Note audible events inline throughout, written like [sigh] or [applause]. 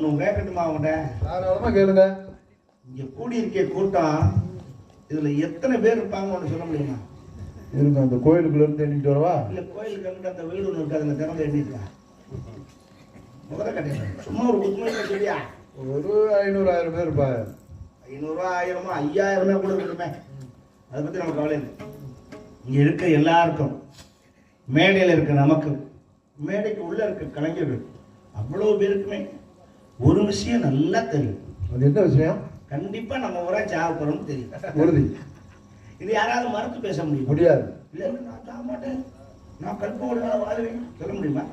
ஒன்னும் கேட்கட்டுமா அவங்கள்ட்ட தாராளமா கேளுங்க. இங்க கூடி இருக்க கூட்டம் இதுல எத்தனை பேர் இருப்பாங்க ஒன்று சொல்ல முடியுமா? இருங்க அந்த கோயிலுக்குள்ள இருந்து எண்ணிட்டு வரவா? இல்ல கோயிலுக்கு அங்கிட்டு அந்த வீடு ஒன்று இருக்கு அதுல திறந்து எண்ணிக்கலாம் முதல்ல கட்டிடுறேன். சும்மா ஒரு குத்துமணி சொல்லியா? ஒரு ஐநூறு ஆயிரம் பேர் இருப்பாங்க. ஐநூறுரூவா ஆயிரமோ ஐயாயிரமே கூட இருக்கணுமே அதை பத்தி நம்ம கவலை இல்லை. இங்க இருக்க எல்லாருக்கும் மேடையில் இருக்க நமக்கு மேடைக்கு உள்ள இருக்க கலைஞர்கள் அவ்வளோ பேருக்குமே ஒரு விஷயம் நல்லா தெரியும். அது என்ன விஷயம்? கண்டிப்பா நம்ம ஊரா சாக போறோம்னு தெரியும். உறுதி. இது யாராவது மறுத்து பேச முடியும்? முடியாது. இல்ல நான் சாக மாட்டேன். நான் கல்போடு நான் வாழ்வேன். சொல்ல முடியுமா?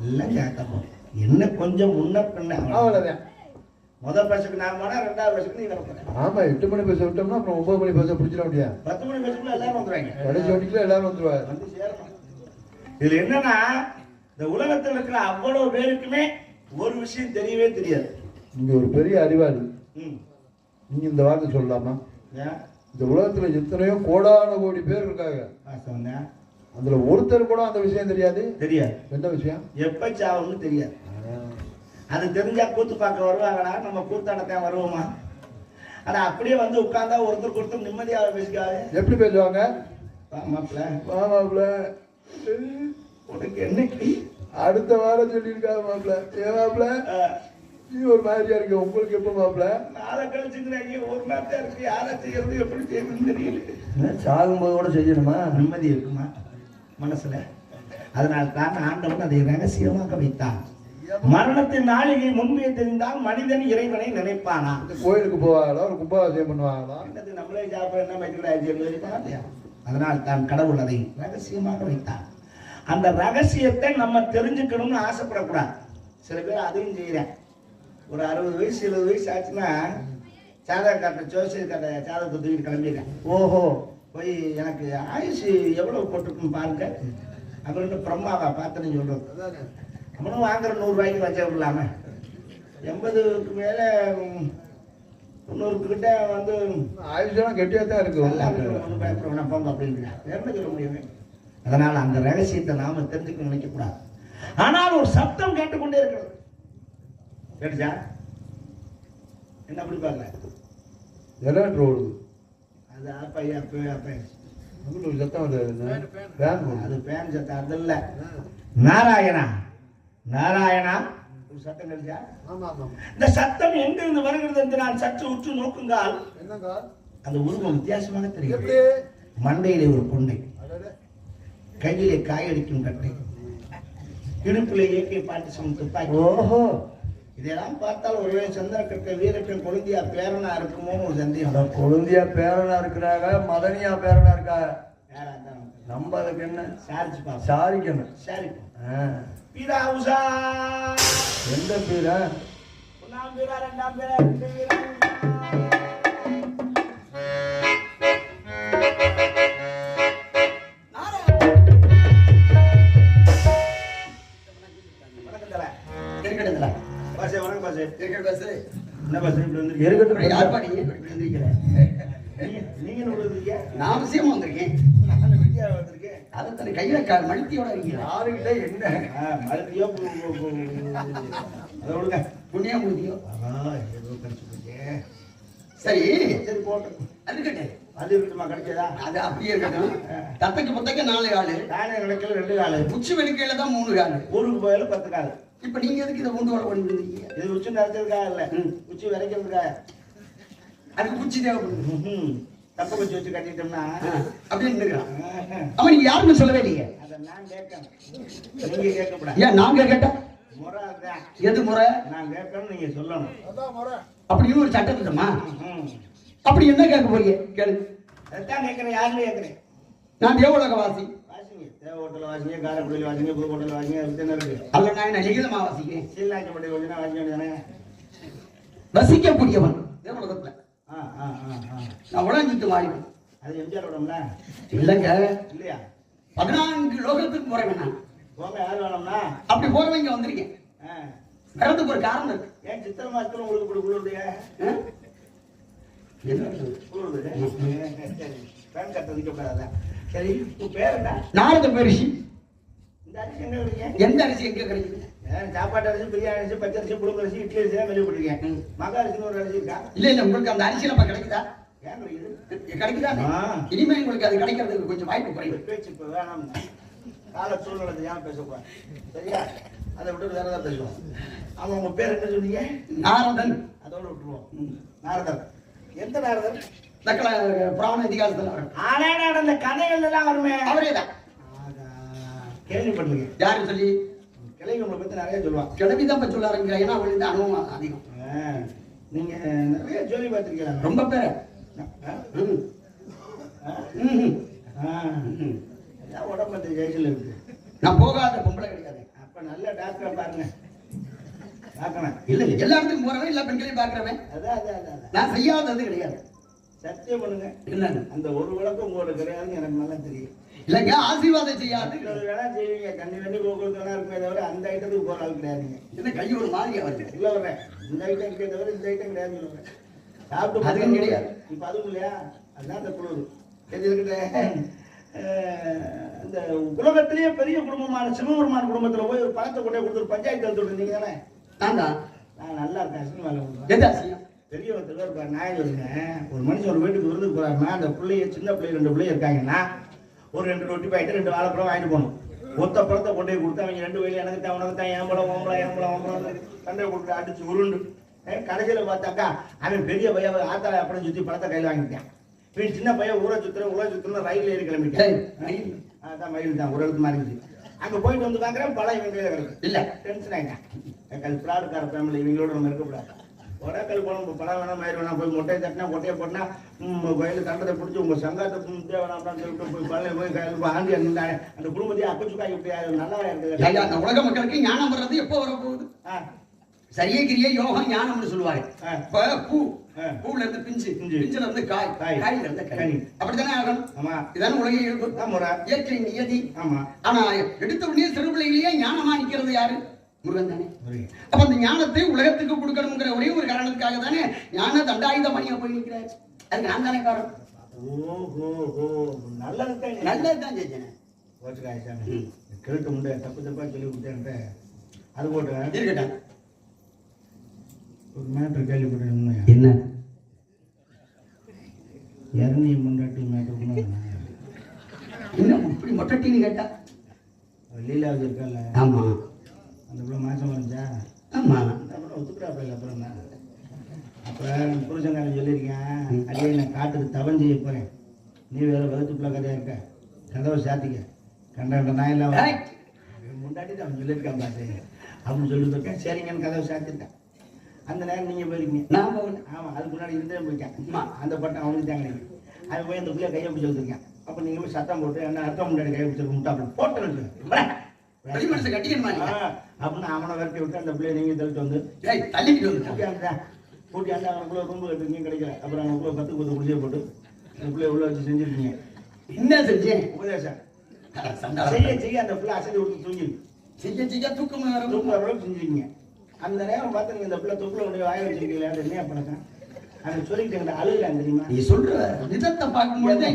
எல்லாம் ஜாத்தப்போம் என்ன கொஞ்சம் முன்ன பின்ன. அவ்வளவுதான். முதல் பஸ்ஸுக்கு நான் போனா ரெண்டாவது பஸ்ஸுக்கு நீ வரப்போற ஆமா எட்டு மணி பஸ் விட்டோம்னா அப்புறம் ஒன்பது மணி பஸ் பிடிச்சிட முடியாது பத்து மணி பஸ்ஸுக்குள்ள எல்லாரும் வந்துருவாங்க. கடைசி வண்டிக்குள்ள எல்லாரும் வந்துருவாங்க. வந்து சேரணும். இதுல என்னன்னா இந்த உலகத்துல இருக்கிற அவ்வளவு பேருக்குமே ஒரு விஷயம் தெரியவே தெரியாது. நீங்க ஒரு பெரிய அறிவாளி. ம். நீங்க இந்த வார்த்தை சொல்லலாமா? இந்த உலகத்துல எத்தனையோ கோடான கோடி பேர் இருக்காங்க. தான். அதுல ஒருத்தர் கூட அந்த விஷயம் தெரியாது. தெரியாது. என்ன விஷயம்? எப்ப சாவுன்னு தெரியாது. அது தெரிஞ்சா கூத்து பார்க்க வருவாங்கடா நம்ம கூத்தாடத்தான் வருவோமா? ஆனா அப்படியே வந்து உட்கார்ந்தா ஒருத்தர் ஒருத்தர் நிம்மதியாக பேசிக்காது எப்படி பேசுவாங்க? மாப்பிள்ள மாப்பிள்ள உனக்கு என்னைக்கு அடுத்த வாரம் சொல்லியிருக்காங்க மாப்பிள்ள. ஏன் மாப்பிள்ள? நீ ஒரு மாதிரியா இருக்கு. உங்களுக்கு எப்ப மாப்பிள்ள? நாளை கழிச்சுக்கிறாங்க ஒரு நாள் தான் இருக்கு. யாரை செய்யறது எப்படி செய்யறதுன்னு தெரியல. சாகும்போது கூட செய்யணுமா? நிம்மதி இருக்குமா? மனசுல. அதனால தான் ஆண்டவன் அதை ரகசியமாக வைத்தான். மரணத்தின் நாளிகை முன்பே தெரிந்தால் மனிதன் இறைவனை நினைப்பானா? கோயிலுக்கு போவாங்களா ஒரு கும்பாபிஷேகம் பண்ணுவாங்களா என்னது நம்மளே சாப்பிட என்ன அதனால் தான் கடவுள் அதை ரகசியமாக வைத்தான். அந்த ரகசியத்தை நம்ம தெரிஞ்சுக்கணும்னு ஆசைப்படக்கூடாது. சில பேர் அதையும் செய்கிறேன் ஒரு அறுபது வயசு எழுபது வயசு ஆச்சுன்னா சாதகம் காட்ட ஜோசியர் காட்ட சாதகத்தை தூக்கிட்டு கிளம்பிடுறேன். ஓஹோ. போய் எனக்கு ஆயுசு எவ்வளவு போட்டிருக்குன்னு பாருங்க. அப்படின்னு பிரம்மாவா பார்த்துன்னு சொல்றது. அவனும் வாங்குற நூறுரூவாய்க்கு வச்சிடலாம எண்பதுக்கு மேலே தொண்ணூறுக்கு கிட்ட வந்து ஆயுஷெல்லாம் கெட்டியா தான் நல்லா இருக்கு ஒன்றும் பயப்பட வேணாம் போங்க அப்படிங்கிறா என்ன சொல்ல முடியுமே? அதனால் அந்த ரகசியத்தை நாம தெரிஞ்சுக்க நினைக்கக்கூடாது. ஆனால் ஒரு சத்தம் கேட்டுக்கொண்டே இருக்கிறது. கேட்டுச்சா? என்ன அப்படி பார்க்கல எலக்ட்ரு ஓடுது அது அப்பையா அங்கிட்டு ஒரு சத்தம் அது பேன் சத்தம் அதல்ல நாராயணா. நாராயணா. ஒரு சத்தம் கிடைச்சா ஆமா ஆமா இந்த சத்தம் எங்கிருந்து வருகிறது என்று நான் சற்று உற்று நோக்குங்கால் என்னங்க அந்த உருவம் வித்தியாசமாக எப்படி? தெரியும் மண்டையிலே ஒரு கொண்டை. கையிலே காயடிக்கும் கட்டை. இடுப்பிலே இயற்கை பாட்டு சமம் துப்பாக்கி. ஓஹோ. இதெல்லாம் பார்த்தால் ஒருவேளை சந்திரக்கட்ட வீரப்பன் கொழுந்தியா பேரனா இருக்குமோன்னு ஒரு சந்தேகம். கொழுந்தியா பேரனா இருக்கிறாங்க மதனியா பேரனா இருக்காங்க நம்ம அதுக்கு என்ன? சாரிச்சு பாப்போம் சாரிக்கணும். சாரி ஆ. பீரா உஷா. எந்த பேரா? ஒன்னாம் பீரா ரெண்டாம் பீரா ரெண்டு பீரா. என்ன பாசே இப்படி வந்திருக்கீங்க? இருக்கட்டும் யார்ப்பா நீங்க இப்படி வந்திருக்கிற? நீங்க- வந்திருக்கீங்க? நான் அவசியமா வந்திருக்கேன் வந்திருக்கேன். அதை தன் கையில மணித்தியோட இருக்கீங்க யாருக்கிட்ட என்ன பு- அதை விடுங்க. புண்ணியம் முடியும் ஆ, ஏதோ கிடைச்சு. சரி சரி, போட்டும். அதுக்கட்டு அது இருக்குமா கிடைச்சதா அது அப்படியே இருக்கட்டும் தத்தைக்கு புத்தைக்கு நாலு காலு தானே கிடைக்கல ரெண்டு காலு உச்சி வெடிக்கையில தான் மூணு காலு ஊருக்கு போயால பத்து காலு இப்ப நீங்க எதுக்கு இதை கொண்டு வர ஓடி வந்திருக்கீங்க இது உச்சி நடத்துறதுக்காக இல்ல. உச்சி விதைக்கிறதுக்காக அதுக்கு குச்சி தேவைப்படுது. தப்ப குச்சி வச்சு கட்டிட்டோம்னா? அப்படின்னு. ஆமா நீங்க யாருன்னு சொல்லவே இல்லையே? அதை நான் கேட்கணும். நீங்க கேட்கக்கூடாது. ஏன் நாங்க கேட்டா முறை எது முறை? நான் கேட்கணும் நீங்க சொல்லணும். அப்படின்னு ஒரு சட்டம் இருக்குமா. அப்படி என்ன கேட்க போறீங்க? கேளு. அதைத்தான் கேட்கிறேன். யாருன்னு கேட்கிறேன்? நான் தேவலோக வாசி வாசிங்க தேவ ஹோட்டல் வாசிங்க காரைக்குடியில் வாசிங்க புதுக்கோட்டையில் வாசிங்க வித்தனை இருக்கு அல்ல நான் என்ன லிகிதமா வாசிக்கிறேன் சீலாச்சப்பட்டி கொஞ்சம் வாசிக்க வேண்டியதானே வசிக்கக்கூடியவன் தேவலோகத்துல நான் உடஞ்சிட்டு மாறிவேன் அது எம்ஜிஆர் உடம்புல இல்லைங்க இல்லையா பதினான்கு லோகத்துக்கு போறவன் நான் போங்க யார் வேணும்னா அப்படி போறவங்க வந்திருக்கேன் ஆ. வரதுக்கு ஒரு காரணம் இருக்கு ஏன் சித்திரை மாசத்துல உங்களுக்கு இப்படி குளிருடைய? என்ன குளிருது பேன் கட்ட வைக்கப்படாத. சரி உன் பேர் என்ன? நாரத பரிசி இந்த அரிசி எங்க இருக்கீங்க எந்த அரிசி எங்க கிடைக்குது? சாப்பாட்டு அரிசி பிரியாணி அரிசி பச்சை அரிசி புழுங்க அரிசி இட்லி அரிசி தான் ம். மக அரிசின்னு ஒரு அரிசி இருக்கா? இல்ல இல்ல உங்களுக்கு அந்த அரிசி நம்ம கிடைக்குதா? ஏன் கிடைக்குது. இனிமே உங்களுக்கு அது கிடைக்கிறதுக்கு கொஞ்சம் வாய்ப்பு குறைவு. பேச்சு இப்போ வேணாம். கால சூழ்நிலை ஏன் பேசக்கூடாது சரியா? அதை விட்டு வேற ஏதாவது பேசுவோம். அவன் உங்க பேர் என்ன சொன்னீங்க? நாரதன். அதோட விட்டுருவோம். நாரதர் எந்த நாரதர் தக்கல புராண இதிகாசத்துல வரும். ஆனா நடந்த கதைகள் எல்லாம் வருமே. அவரே தான் கேள்விப்பட்டிருக்கேன். யாரு சொல்லி? கிளைங்க உங்களை பத்தி நிறைய சொல்லுவான் கிளம்பி தான் சொல்லாருங்க ஏன்னா அவங்களுக்கு தான் அனுபவம் அதிகம். நீங்க நிறைய சொல்லி பார்த்திருக்கீங்களா? ரொம்ப பேர். உடம்பு ஜெயிச்சில் இருக்கு. நான் போகாத பொம்பளை கிடையாது. அப்ப நல்ல டாக்டரை பாருங்க. பார்க்கணும். இல்ல இல்ல எல்லா இடத்துக்கும் போறவன் எல்லா பெண்களையும் பாக்குறவன் அதான், அதான். நான் செய்யாதது கிடையாது. சத்தியம் பண்ணுங்க. என்னன்னு அந்த ஒரு விளக்கம் உங்களோட கிடையாதுன்னு எனக்கு நல்லா தெரியும். இல்லைங்க ஆசீர்வாதம் செய்யாது வேணா செய்வீங்க. கண்ணி போக்குவரத்து வேணா இருக்குமே தவிர அந்த ஐட்டத்துக்கு போற ஆள் கிடையாதுங்க. என்ன கை ஒரு மாதிரியா வருது உள்ள வர்றேன் இந்த ஐட்டம் இருக்கே தவிர இந்த ஐட்டம் கிடையாது சொல்ல வரேன். சாப்பிட்டு அதுவும் கிடையாது. இப்ப அதுவும் இல்லையா? அதுதான் அந்த குளிர். தெரிஞ்சுக்கிட்டேன். இந்த உலகத்திலேயே பெரிய குடும்பமான சிவபெருமான் குடும்பத்துல போய் ஒரு பணத்தை கொண்டே கொடுத்து ஒரு பஞ்சாயத்து எடுத்து விட்டுருந்தீங்க தானே நான் நல்லா இருக்கேன் சினிமாவில் கொடுக்குறேன் எது அசியம் பெரிய ஒருத்தர் இருப்பார் சொல்லுங்க ஒரு மனுஷன் ஒரு வீட்டுக்கு விருந்துக்கு போறாருன்னா அந்த பிள்ளைய சின்ன பிள்ளை ரெண்டு பிள்ளை இருக்காங்கன்னா ஒரு ரெண்டு ரொட்டி பாயிட்டு ரெண்டு வாழைப்பழம் வாங்கிட்டு போகணும். ஒத்த பழத்தை கொண்டு போய் கொடுத்து அவங்க ரெண்டு வயலு எனக்கு தான் உனக்கு தான் ஏன் பழம் ஓம்பளம் ஏன் பழம் ஓம்பளம் சண்டை கொடுத்து அடிச்சு உருண்டு. கடைசியில பார்த்தாக்கா அவன் பெரிய பையன் ஆத்தால அப்படின்னு சுத்தி பழத்தை கையில் வாங்கிட்டான் இவன் சின்ன பையன் ஊரை சுத்துற ஊரை சுத்துற ரயில் ஏறி கிளம்பிட்டான். ரயில். அதான் மயில் தான் ஒரு இடத்து மாதிரி இருந்துச்சு அங்க போயிட்டு வந்து பார்க்குறேன் பழம் கிடக்கு. இல்ல. டென்ஷன் ஆகிட்டேன் கல் ஃப்ராடுக்கார ஃபேமிலி இவங்களோட நம்ம இருக்கக்கூடாது. உடக்கல் போனோம் பழம் வேணாம் மயிர் வேணாம் போய் முட்டையை தட்டினா கொட்டையை போட்டா வயலில் தண்டத்தை பிடிச்சி உங்க சங்காத்தை முட்டையை அப்படின்னு சொல்லிட்டு போய் பழைய போய் கையில் ஆண்டி அந்த அந்த குடும்பத்தையே அக்கச்சுக்காய் விட்டு. நல்லா ஐயா, இருக்குது அந்த உலக மக்களுக்கு ஞானம் வர்றது எப்போ வர போகுது ஆ. சரியே கிரிய யோகம் ஞானம்னு. இப்ப பூ. பூல இருந்து பிஞ்சு பிஞ்சு. பிஞ்சுல இருந்து காய் காய். காயில இருந்து கனி. அப்படித்தானே ஆகணும்? ஆமா. இதான உலக இயற்கை நியதி. ஆமா. ஆனா எடுத்த உடனே சிறு பிள்ளைகளையே ஞானமா நிக்கிறது யாரு? முருகன் தானே. அப்ப அந்த ஞானத்தை உலகத்துக்கு கொடுக்கணுங்கிற ஒரே ஒரு காரணத்துக்காக தானே ஞான தண்டாயுத மணியா போய் நிக்கிறாரு. அதுக்கு நான் தானே காரணம்? ஓஹோ ஓ நல்லது தான். நல்லதுதான் செஞ்சேன் கேட்டு முண்டை தப்பு தப்பா சொல்லி கொடுத்தேன்ட்டு அது போட்டு. இருக்கட்டும். ஒரு மேட்ரு கேள்விப்பட்டேன் என்ன? முண்டாட்டி மேட்ரு இன்னும் இப்படி மொட்டட்டின்னு கேட்டா? லீலாவது இருக்கல. ஆமா. அந்த பிள்ளை மாசம் வந்துச்சா ஆமா. அந்த அப்புறம் ஒத்துக்கிறாப்பில்ல அப்புறம் என்ன? அப்புறம் புருஷங்காரன் சொல்லியிருக்கேன் அடியே நான் காட்டுக்கு தவம் செய்ய போறேன். நீ வேற வகுத்துக்குள்ள கதையா இருக்க? கதவை சாத்திக்க. கண்ட ஏய். முண்டாட்டி தான் அவன் சொல்லியிருக்கான் பாத்து அப்படின்னு சொல்லி இருக்கேன் சரிங்கன்னு கதவை சாத்திருக்கேன். அந்த நேரம் நீங்க போயிருக்கீங்க. நான் போகல. ஆமா அதுக்கு முன்னாடி இருந்தே போயிட்டேன். ஆமா. அந்த பட்டம் அவனுக்கு தான் கிடைக்கும் அவன் போய் அந்த பிள்ளைய கையை பிடிச்சி வச்சிருக்கேன். அப்ப நீங்க போய் சத்தம் போட்டு என்ன அர்த்தம்? முன்னாடி கையை பிடிச்சிருக்க முட்டா அப்படி போட்டு வெளி மனசு கட்டிக்கணுமா நீங்க? அப்படின்னு அவனை விரட்டி விட்டு அந்த பிள்ளைய நீங்க தள்ளிட்டு வந்து ஏய் தள்ளிக்கிட்டு வந்துட்டான் கூட்டி அந்த கூட்டி அந்த அவனுக்குள்ள ரூம் கட்டுறீங்க கிடைக்கல. அப்புறம் அவனுக்குள்ள பத்து பத்து குடிசையை போட்டு அந்த பிள்ளைய உள்ள வச்சு செஞ்சிருக்கீங்க. என்ன செஞ்சேன் உபதேசம். செய்ய செய்ய அந்த பிள்ளை அசதி விட்டு தூங்கிருக்கு செய்ய செய்ய தூக்கம் தூக்குற அளவுக்கு செஞ்சிருக்கீங்க. அந்த நேரம் பார்த்து நீங்க இந்த பிள்ளை தொப்புல உடைய வாய வச்சிருக்கீங்களா என்ன பழக்கம் அதை தெரியுமா? நீ சொல்ற விதத்தை பார்க்கும்போது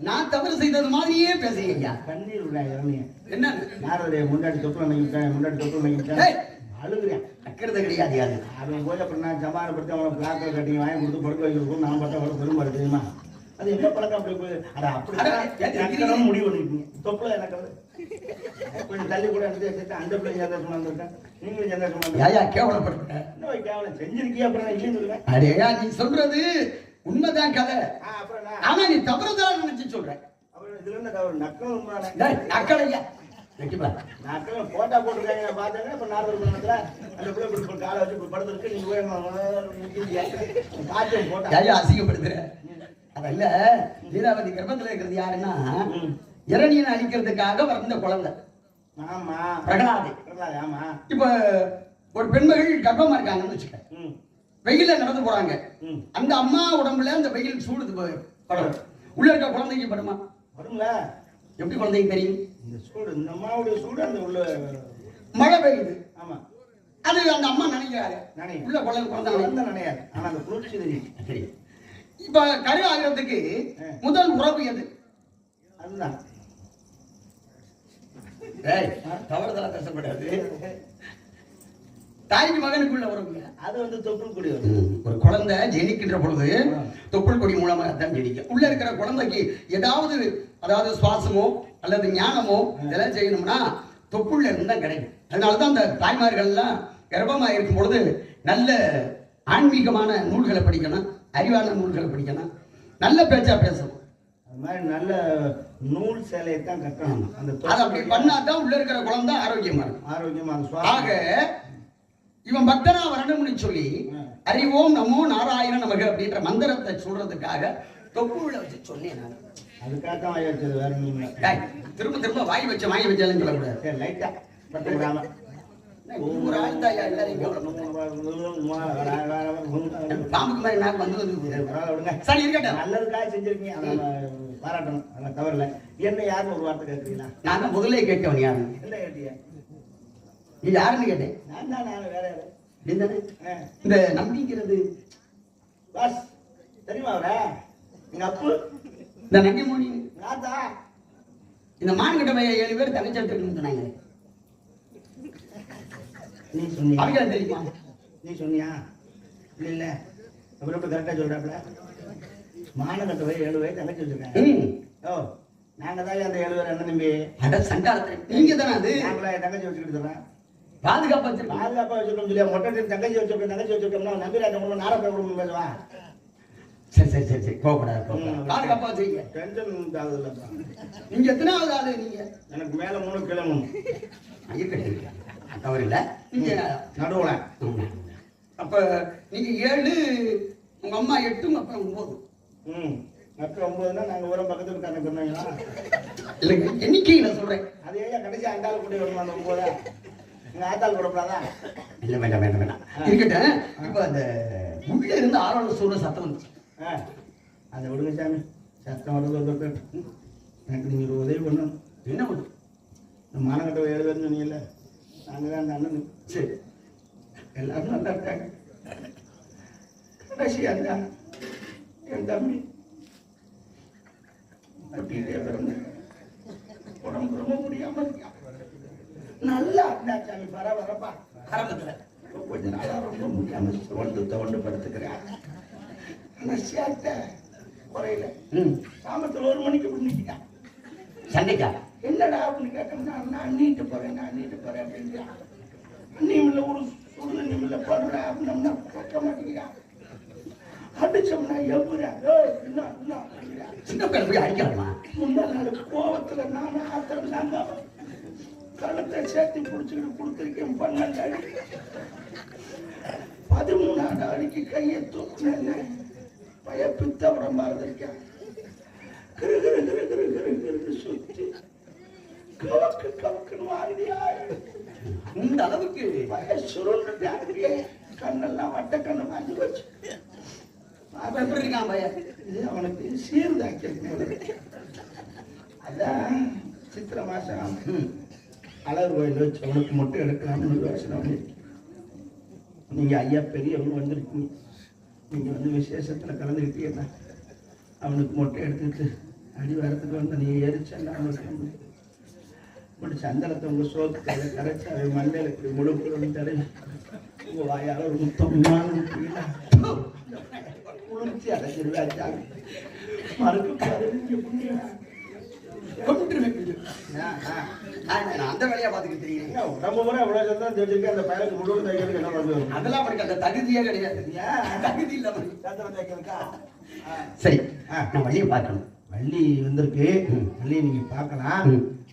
நான் தவறு செய்தது மாதிரியே பேசுறீங்க கண்ணீர் விடா இறங்கிய என்ன? யாருடைய முன்னாடி தொப்புல நினைக்கிட்டேன் முன்னாடி நினைக்கிட்டேன் ஏய். அழுகுறேன். அக்கிறது கிடையாது யாரு அவன் போய் அப்புறம் நான் சமாதானப்படுத்தி அவனை கட்டி வாங்கி கொடுத்து படுக்க வைக்கிறதுக்கும் நான் பார்த்தா அவரை பெரும்பாடு தெரியுமா? அது என்ன பழக்கம் அப்படி போய் அட அப்படி முடிவு பண்ணிருக்கீங்க தொப்புல எனக்கு. கொஞ்சம் தள்ளி கூட எடுத்து அந்த பிள்ளை சந்தோஷமா இருந்திருக்கேன் நீங்களும் சந்தோஷமா என்ன வை கேவலம்? செஞ்சிருக்கியா அப்புறம் நான் இல்லைன்னு சொல்லுவேன். அடேயா நீ சொல்றது உண்மைதான் கதை. ஆ, அப்புறம் நான் ஆனா நீ தவறுதான் நினைச்சு சொல்ற. அப்புறம் இதுல இருந்து தவறு? நக்கல் உண்மைதானே டேய், அக்கறையா வெட்டிப்பா நக்கல் போட்டா போட்டுருக்காங்க பார்த்தேன்னா இப்ப நார்மல் பண்ணத்துல அந்த பிள்ளை இப்படி காலை வச்சு இப்படி படுத்துருக்கு நீங்க போய். காய்ச்சல் போட்டா. யாயா அசிங்கப்படுத்துற? அதல்ல லீலாவதி கர்ப்பத்துல இருக்கிறது யாருன்னா. இரணியனை அழிக்கிறதுக்காக வந்த குழந்தை. ஆமா. பிரகலாதை. ஆமா. இப்ப ஒரு பெண்மகள் கர்ப்பமா இருக்காங்கன்னு வச்சுக்க. வெயில நடந்து போறாங்க. அந்த அம்மா உடம்புல அந்த வெயில் சூடுது ப- படும் உள்ள இருக்க குழந்தைக்கு படுமா? வரும்ல. எப்படி குழந்தைக்கு தெரியும்? இந்த சூடு இந்த அம்மாவுடைய சூடு அந்த உள்ள மழை பெய்யுது. ஆமா. அது அந்த அம்மா நினைக்கிறாரு உள்ள குழந்தை குழந்தை குழந்தை நனையாது. ஆனா அந்த குளிர்ச்சி தெரியும். இப்ப கரு ஆகிறதுக்கு முதல் உறவு எது? அதுதான். தவறுதலா பேசப்படாது. [laughs] தாய்க்கு மகனுக்குள்ள உறவுங்க அது வந்து தொப்புள் கொடி ஒரு குழந்தை ஜெனிக்கின்ற பொழுது தொப்புள் கொடி மூலமாக தான் ஜெனிக்கும். உள்ள இருக்கிற குழந்தைக்கு ஏதாவது அதாவது சுவாசமோ அல்லது ஞானமோ இதெல்லாம் செய்யணும்னா தொப்புள்ள இருந்து கிடைக்கும். அதனால தான் அந்த தாய்மார்கள்லாம் கர்ப்பமாக இருக்கும் பொழுது நல்ல ஆன்மீகமான நூல்களை படிக்கணும் அறிவான நூல்களை படிக்கணும் நல்ல பேச்சா பேசணும். அது மாதிரி நல்ல நூல் சேலையை தான் கட்டணும். அந்த அது அப்படி பண்ணா தான் உள்ள இருக்கிற குழந்தை ஆரோக்கியமா இருக்கும். ஆரோக்கியமான ஆக இவன் பக்தனா வரணும்னு சொல்லி அறிவோம் நமோ நாராயண நமக அப்படின்ற மந்திரத்தை சொல்றதுக்காக தொப்புள்ள வச்சு சொன்னேன் நான். அதுக்காக தான் வாய் வச்சது வேற இல்லை. திரும்ப திரும்ப வாய் வச்ச வாய் வச்சாலும் சொல்லக்கூடாது. லைட்டா பட்டுக்கிறாம ஒரு ஆள் தான் எல்லாரையும் கவனம் பாம்புக்கு மாதிரி நாக்கு வந்து வந்து சரி இருக்கட்டும். நல்லதுக்காக செஞ்சிருக்கீங்க. பாராட்டணும். அதை தவறல என்ன யாருன்னு ஒரு வார்த்தை கேட்குறீங்களா? நான் தான் முதல்ல கேட்டவன் யாரு என்ன கேட்டீங்க? நீ யாருன்னு கேட்டேன். நான் தான் நான் வேற யாரு? ஆ. இந்த நம்பிக்கிறது பாஸ் தெரியுமா அவர? எங்க அப்பு? இந்த நங்கி மோனி. நான் தான். இந்த மான்கிட்ட பையன் ஏழு பேர் தங்கச்சி எடுத்துக்கணும்னு சொன்னாங்க நீ சொன்னியா? அவங்க தெரியுமா? நீ சொன்னியா? இல்ல இல்ல. அப்புறம் எப்படி கரெக்டா சொல்றாப்ல மானகட்ட போய் ஏழு வயசு தங்கச்சி வச்சிருக்காங்க. ஓ நாங்க தான் அந்த ஏழு பேர் அண்ணன் தம்பி? அட சண்டாளத்துல நீங்க தானே அது? நாங்களா தங்கச்சி வச்சுக்கிட்டு சொல்றேன். பாதுகாப்பா வச்சிருக்கீங்க பாதுகாப்பா வச்சிருக்கோம் சொல்லி மொட்டை தங்கச்சி வச்சிருக்கோம் தங்கச்சி வச்சிருக்கோம்னா நம்பிராஜ குடும்பம் நாரப்ப குடும்பம் பேசுவா சரி சரி சரி சரி கோபப்படாது. பாதுகாப்பா வச்சிருக்கீங்க. டென்ஷன் ஆகுதுல்லப்பா நீங்க எத்தனாவது ஆளு நீங்க எனக்கு மேல மூணு கீழே மூணு. இருக்கட்டும் தவறு இல்ல. நீங்க நடுவுல. அப்ப நீங்க ஏழு உங்க அம்மா எட்டு அப்புறம் ஒன்பது. ம். மற்ற ஒன்பதுனா நாங்க ஊரம் பக்கத்துல இருக்காங்க சொன்னீங்களா இல்லைங்க எண்ணிக்கையில சொல்றேன். அது ஏன் கடைசி அண்டாள் கூட வருமா அந்த ஒன்பதா? ஆத்தாள் கூடப்படாதா இல்ல வேண்டாம் வேண்டாம் வேண்டாம். இருக்கட்டும். இப்ப அந்த உள்ள இருந்து ஆரோட சூழல் சத்தம் வந்துச்சு. அதை விடுங்க சாமி. சத்தம் வருது. எனக்கு நீங்க ஒரு உதவி பண்ணணும். என்ன பண்ணும் இந்த மானகட்ட ஏழு பேர் சொன்னீங்கல்ல? நாங்கள் தான் அந்த அண்ணன் சரி. எல்லாரும் நல்லா இருக்காங்க. கடைசி அந்த என் தம்பி. பிறந்தேன் உடம்பு ரொம்ப முடியாம இருக்கான். நல்லா இருந்தா சாமி பரபரப்பா ஆரம்பத்துல. இப்ப கொஞ்ச நாளா ரொம்ப முடியாம தோண்டு தோண்டு படுத்துக்கிறேன். ஆனா சேட்டை குறையில. ம். சாமத்துல ஒரு மணிக்கு பண்ணிக்கிட்டான் சண்டைக்கா? என்னடா அப்படின்னு கேட்டோம்னா நான் அண்ணிட்டு போறேன் நான் அண்ணிட்டு போறேன் அப்படின்றான் அண்ணியுமில்ல ஒரு சுடு நிமில்ல படுறா அப்படின்னா கேட்க மாட்டேங்கிறான் அடிச்சோம்னா எவ்வளோ என்ன என்ன சின்ன போய் அடிக்கலாமா கோவத்துல நான் ஆத்திரம் கழுத்தை சேர்த்து பிடிச்சிக்கிட்டு கொடுத்துருக்கேன் பன்னெண்டு அடி. பதிமூணாவது அடிக்கு கையை தூக்குனேன். பய பித்த உடம்பா இருந்திருக்கேன் கிரு கிரு கிரு கிரு கிரு கிருன்னு சுத்தி கவக்கு கவக்குன்னு வாந்தியா இந்த அளவுக்கு பய சுருண்டு அப்படியே கண்ணெல்லாம் வட்ட கண்ணு வாங்கி வச்சு எப்படி இருக்கான் பையன்? இது அவனுக்கு சீர்தாக்கி அதான் சித்திரை மாசம். ம். அழகு கோயில் வச்சு அவனுக்கு மட்டும் எடுக்கலாம்னு யோசனை நீங்கள் ஐயா பெரியவங்க வந்திருக்கீங்க நீங்கள் வந்து விசேஷத்தில் கலந்துக்கிட்டீங்கன்னா அவனுக்கு மொட்டை எடுத்துட்டு அடி வரத்துக்கு வந்து நீ எரிச்சா அவனுக்கு. முடிச்ச அந்தளத்தை உங்க சோத்து கரைச்சி அவன் மண்டையில இப்படி முழுக்க தடவி உங்கள் வாயால் ஒரு முத்தமான குளிர்ச்சி அடைஞ்சிருவாச்சாங்க மறுக்க பாரு அந்த வேலையா பார்த்துக்கிட்டு தெரியுறேன் என்ன, உடம்பு பூரா இவ்வளவு சத்தம் தெரிஞ்சிருக்கேன், அந்த பயலுக்கு முழுவதும் தைக்கிறதுக்கு என்ன பண்ணுறது? அதெல்லாம் அவனுக்கு அந்த தகுதியே கிடையாது. ஏன்? தகுதி இல்ல தைக்கிறதுக்கா? சரி. ஆ. நான் வழியை பார்க்கணும். வள்ளி வந்திருக்கு. வள்ளியை நீங்க பார்க்கலாம்.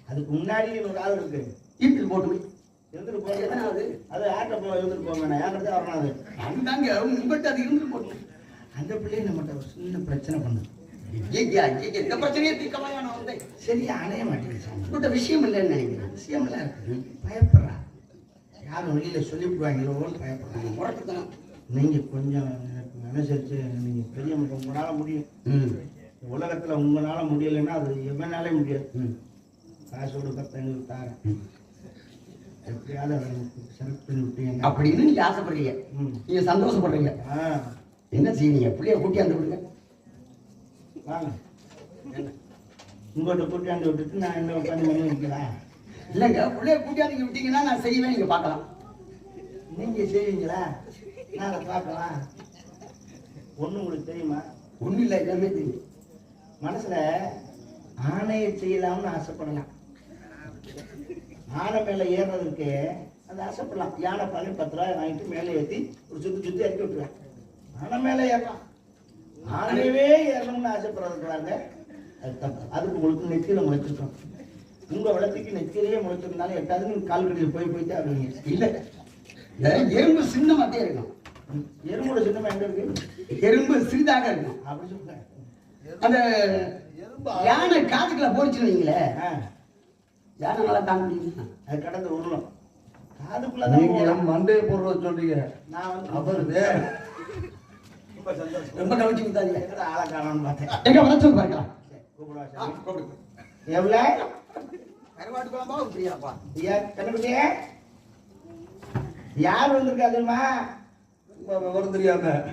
அதுக்கு முன்னாடி ஒரு ஆள் இருக்கு. ஈட்டில் போட்டு இருந்துட்டு போங்க? அது ஆட்ட போ இருந்துட்டு போங்க. நான் ஏன் வரணும் அது? அந்தாங்க உங்கள்கிட்ட அது இருந்து போட்டு அந்த பிள்ளையை நம்மகிட்ட ஒரு சின்ன பிரச்சனை பண்ணுது. ஐயா, இந்த பிரச்சனையை தீர்க்கமாயா நான் வந்தேன் சரியா அணைய மாட்டேங்குது. உங்கள்கிட்ட விஷயம் இல்லைன்னு நினைக்கிறேன். விஷயமெல்லாம் இருக்கு. பயப்படுறா. யாரும் வெளியில சொல்லிவிடுவாங்களோன்னு பயப்படுறாங்க. முரட்டுத்தனம். நீங்க கொஞ்சம் எனக்கு அனுசரிச்சு நீங்க பெரிய மனுஷன், உங்களால முடியும். உலகத்துல உங்களால முடியலைன்னா அது எவனாலே முடியாது. காசு கொடுக்க பெண்கள் தாரேன். ம். எப்படியாவது செலக்ட் பண்ணி விட்டீங்க அப்படின்னு நீங்க ஆசைப்படுறீங்க. நீங்க சந்தோஷப்படுறீங்க. என்ன செய்யறீங்க பிள்ளைய கூட்டியாந்து விடுங்க. வாங்க. உங்கள்கிட்ட கூட்டியாந்து விட்டுட்டு நான் என்ன உட்காந்து மணி வைக்கிறேன் இல்லைங்க பிள்ளைய கூட்டியாந்து விட்டீங்கன்னா நான் செய்வேன் இங்கே பார்க்கலாம். நீங்கள் செய்வீங்களா? நான் அதை பார்க்கலாம். ஒன்று உங்களுக்கு தெரியுமா? ஒன்றும் இல்லை எல்லாமே தெரியும். மனசில் ஆணையை செய்யலாம்னு ஆசைப்படலாம். ஆனை மேலே ஏறுறதுக்கு அது ஆசைப்படலாம். யானை பண்ணி பத்து ரூபாய் வாங்கிட்டு மேலே ஏற்றி ஒரு சுற்றி சுற்றி இறக்கி விட்டுருவேன். ஆனை மேலே ஏறலாம். ஆனையவே ஏறணும்னு தப்பு அதுக்கு உங்களுக்கு நெத்தியில முளைச்சிருக்கோம் உங்க வளர்த்திக்கு நெத்தியிலேயே முளைச்சிருந்தாலும் எட்டாவது நீங்க கால் கடியில் போய் போயிட்டு ஆகுவீங்க இல்ல. எறும்பு சின்னமாத்தே இருக்கும் எறும்போட சின்னமா எங்க இருக்கு? எறும்பு சிறிதாக இருக்கும் அப்படி சொல்லுங்க. அந்த யானை காதுக்குள்ள போச்சுன்னு வைங்களேன் ஆ, யானை நல்லா தாங்க முடியுமா? அது கடந்து உருளும். போகலாம். மண்டையை போடுறத சொல்றீங்க. நான் அவர் வேற. ரொம்ப கவனிச்சு விட்டாதீங்க எங்கடா ஆளை காணோம்னு பார்த்தேன். எங்க வர சொல்லி கூப்பிடுவா கருவாட்டு குழம்பா ஐயா யார் வந்திருக்கா தெரியுமா?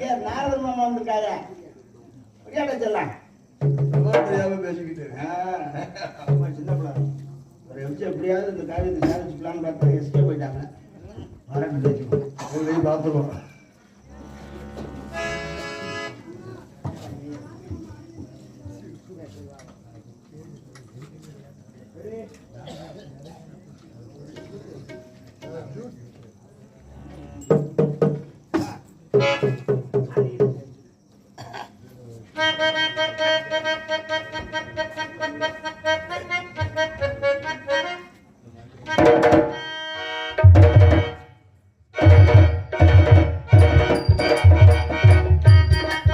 ஏன் நாரதர் மாமா தெரியாம பேசிக்கிட்டு. சின்ன பிள்ளை. ஒரு எம்ஜி எப்படியாவது இந்த காரியத்தை சாதிச்சுக்கலாம்னு பார்த்தா எஸ்கே போயிட்டாங்க வரட்டு பேசிக்கோ போய் பார்த்துருவோம்.